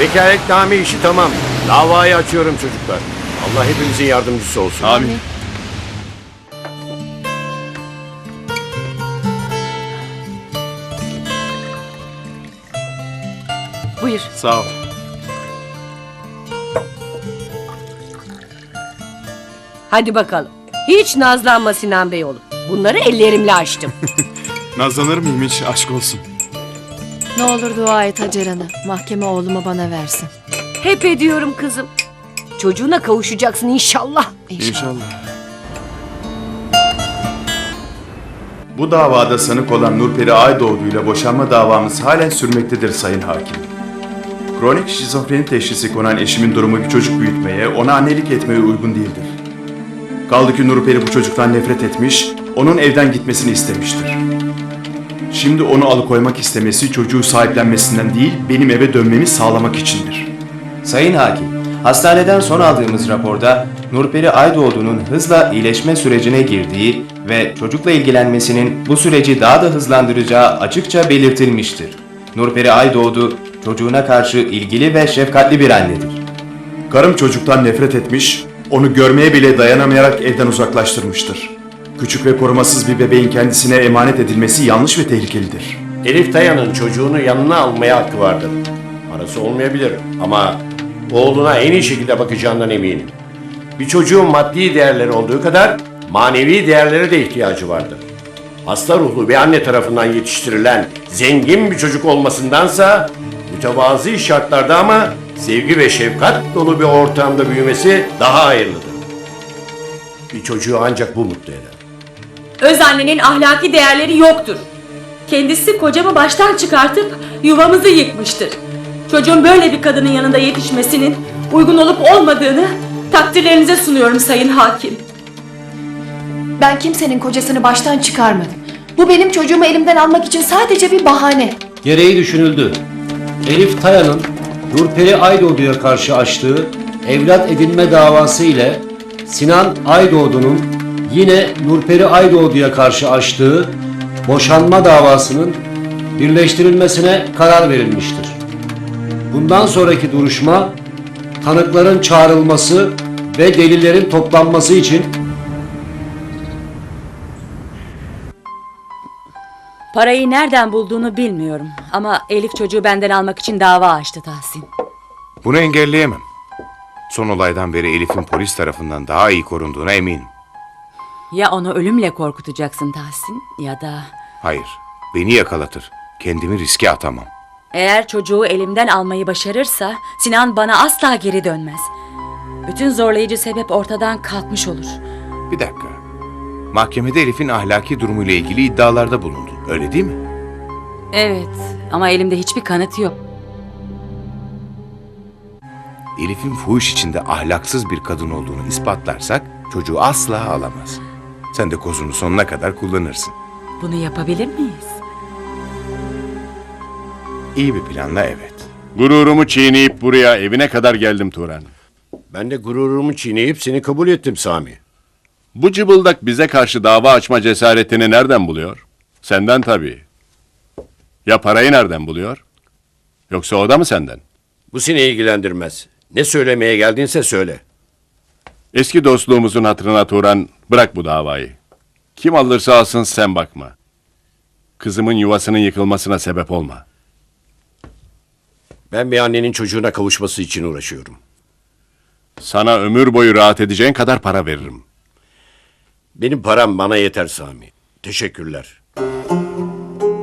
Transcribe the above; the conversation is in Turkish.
Vekaletname işi tamam. Davayı açıyorum çocuklar. Allah hepimizin yardımcısı olsun. Amin. Buyur. Sağ ol. Hadi bakalım. Hiç nazlanma Sinan Bey oğlum. Bunları ellerimle açtım. Nazlanır mıyım hiç aşk olsun. Ne olur dua et Hacer. Mahkeme oğlumu bana versin. Hep ediyorum kızım. Çocuğuna kavuşacaksın inşallah. İnşallah. Bu davada sanık olan Nurperi Aydoğdu ile boşanma davamız halen sürmektedir Sayın Hakim. Kronik şizofreni teşhisi konan eşimin durumu bir çocuk büyütmeye, ona annelik etmeye uygun değildir. Kaldı ki Nurperi bu çocuktan nefret etmiş, onun evden gitmesini istemiştir. Şimdi onu alıkoymak istemesi çocuğu sahiplenmesinden değil, benim eve dönmemi sağlamak içindir. Sayın Hakim, hastaneden son aldığımız raporda Nurperi Aydoğdu'nun hızla iyileşme sürecine girdiği ve çocukla ilgilenmesinin bu süreci daha da hızlandıracağı açıkça belirtilmiştir. Nurperi Aydoğdu, çocuğuna karşı ilgili ve şefkatli bir annedir. Karım çocuktan nefret etmiş, onu görmeye bile dayanamayarak evden uzaklaştırmıştır. Küçük ve korumasız bir bebeğin kendisine emanet edilmesi yanlış ve tehlikelidir. Elif Dayan'ın çocuğunu yanına almaya hakkı vardır. Parası olmayabilir ama oğluna en iyi şekilde bakacağından eminim. Bir çocuğun maddi değerleri olduğu kadar manevi değerlere de ihtiyacı vardır. Hasta ruhlu bir anne tarafından yetiştirilen zengin bir çocuk olmasındansa mütevazi şartlarda ama sevgi ve şefkat dolu bir ortamda büyümesi daha hayırlıdır. Bir çocuğu ancak bu mutlu eder. Öz annenin ahlaki değerleri yoktur. Kendisi kocamı baştan çıkartıp yuvamızı yıkmıştır. Çocuğun böyle bir kadının yanında yetişmesinin uygun olup olmadığını takdirlerinize sunuyorum sayın hakim. Ben kimsenin kocasını baştan çıkarmadım. Bu benim çocuğumu elimden almak için sadece bir bahane. Gereği düşünüldü. Elif Taya'nın Nurperi Aydoğdu'ya karşı açtığı evlat edinme davası ile Sinan Aydoğdu'nun yine Nurperi Aydoğdu'ya karşı açtığı boşanma davasının birleştirilmesine karar verilmiştir. Bundan sonraki duruşma tanıkların çağrılması ve delillerin toplanması için Parayı nereden bulduğunu bilmiyorum ama Elif çocuğu benden almak için dava açtı Tahsin. Bunu engelleyemem. Son olaydan beri Elif'in polis tarafından daha iyi korunduğuna eminim. Ya onu ölümle korkutacaksın Tahsin ya da... Hayır, beni yakalatır. Kendimi riske atamam. Eğer çocuğu elimden almayı başarırsa Sinan bana asla geri dönmez. Bütün zorlayıcı sebep ortadan kalkmış olur. Bir dakika. Mahkemede Elif'in ahlaki durumuyla ilgili iddialarda bulundu. Öyle değil mi? Evet ama elimde hiçbir kanıt yok. Elif'in fuhuş içinde ahlaksız bir kadın olduğunu ispatlarsak çocuğu asla alamaz. Sen de kozunu sonuna kadar kullanırsın. Bunu yapabilir miyiz? İyi bir planla evet. Gururumu çiğneyip buraya evine kadar geldim Turan. Ben de gururumu çiğneyip seni kabul ettim Sami. Bu cıbıldak bize karşı dava açma cesaretini nereden buluyor? Senden tabii. Ya parayı nereden buluyor? Yoksa o da mı senden? Bu seni ilgilendirmez. Ne söylemeye geldinse söyle. Eski dostluğumuzun hatırına Turan, bırak bu davayı. Kim alırsa alsın sen bakma. Kızımın yuvasının yıkılmasına sebep olma. Ben bir annenin çocuğuna kavuşması için uğraşıyorum. Sana ömür boyu rahat edeceğin kadar para veririm. Benim param bana yeter Sami. Teşekkürler.